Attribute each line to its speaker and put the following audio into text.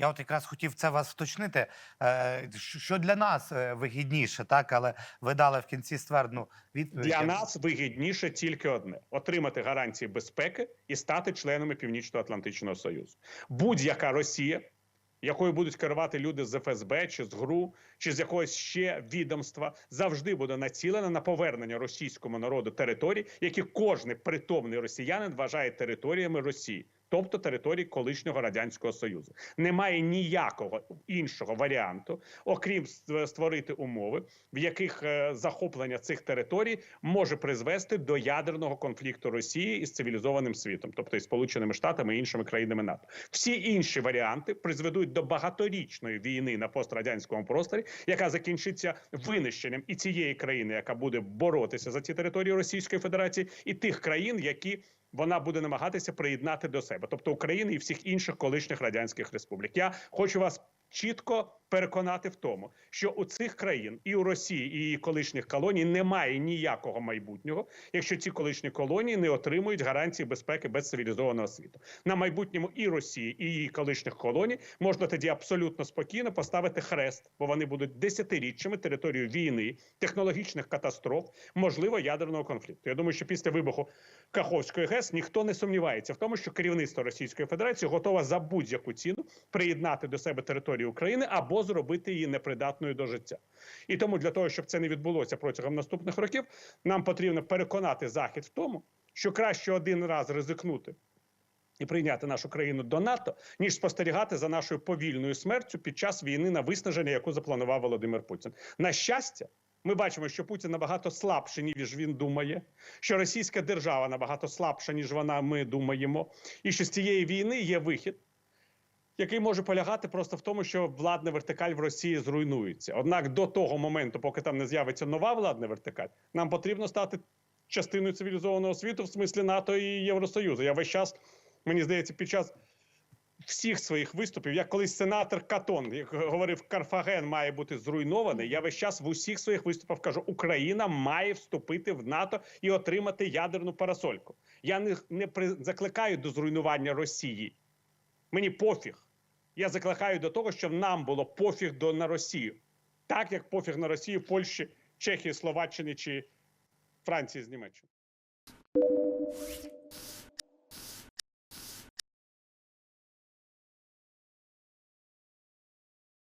Speaker 1: Я от якраз хотів це вас вточнити. Е, що для нас е, вигідніше, так? Але ви дали в кінці ствердну відповідь.
Speaker 2: Для нас вигідніше тільки одне: отримати гарантії безпеки і стати членами Північно-Атлантичного Союзу. Будь-яка Росія, якою будуть керувати люди з ФСБ чи з ГРУ, чи з якогось ще відомства, завжди буде націлена на повернення російському народу територій, які кожний притомний росіянин вважає територіями Росії. Тобто території колишнього радянського союзу немає ніякого іншого варіанту, окрім ст- створити умови, в яких е, захоплення цих територій може призвести до ядерного конфлікту Росії із цивілізованим світом, тобто із Сполученими Штатами і іншими країнами НАТО. Всі інші варіанти призведуть до багаторічної війни на пострадянському просторі, яка закінчиться винищенням і цієї країни, яка буде боротися за ці території Російської Федерації, і тих країн, які вона буде намагатися приєднати до себе, тобто України і всіх інших колишніх радянських республік. Я хочу вас чітко переконати в тому, що у цих країн і у Росії, і її колишніх колоній немає ніякого майбутнього, якщо ці колишні колонії не отримують гарантії безпеки без цивілізованого світу. На майбутньому і Росії, і її колишніх колоній можна тоді абсолютно спокійно поставити хрест, бо вони будуть десятиріччями територією війни, технологічних катастроф, можливо, ядерного конфлікту. Я думаю, що після вибуху Каховської ГЕС ніхто не сумнівається в тому, що керівництво Російської Федерації готове за будь-яку ціну приєднати до себе територію України або зробити її непридатною до життя. І тому для того, щоб це не відбулося протягом наступних років, нам потрібно переконати Захід в тому, що краще один раз ризикнути. І прийняти нашу країну до НАТО, ніж спостерігати за нашою повільною смертю під час війни на виснаження, яку запланував Володимир Путін. На щастя, ми бачимо, що Путін набагато слабший, ніж він думає, що російська держава набагато слабша, ніж вона ми думаємо, і що з цієї війни є вихід, який може полягати просто в тому, що владна вертикаль в Росії зруйнується. Однак до того моменту, поки там не з'явиться нова владна вертикаль, нам потрібно стати частиною цивілізованого світу в смислі НАТО і Євросоюзу. Я весь час, мені здається, під час всіх своїх виступів, як колись сенатор Катон, як говорив, Карфаген має бути зруйнований. Я весь час в усіх своїх виступах кажу, Україна має вступити в НАТО і отримати ядерну парасольку. Я не, не при, закликаю до зруйнування Росії. Мені пофіг. Я закликаю до того, щоб нам було пофіг до на Росію, так як пофіг на Росію Польщі, Чехії, Словаччини чи Франції з Німеччини.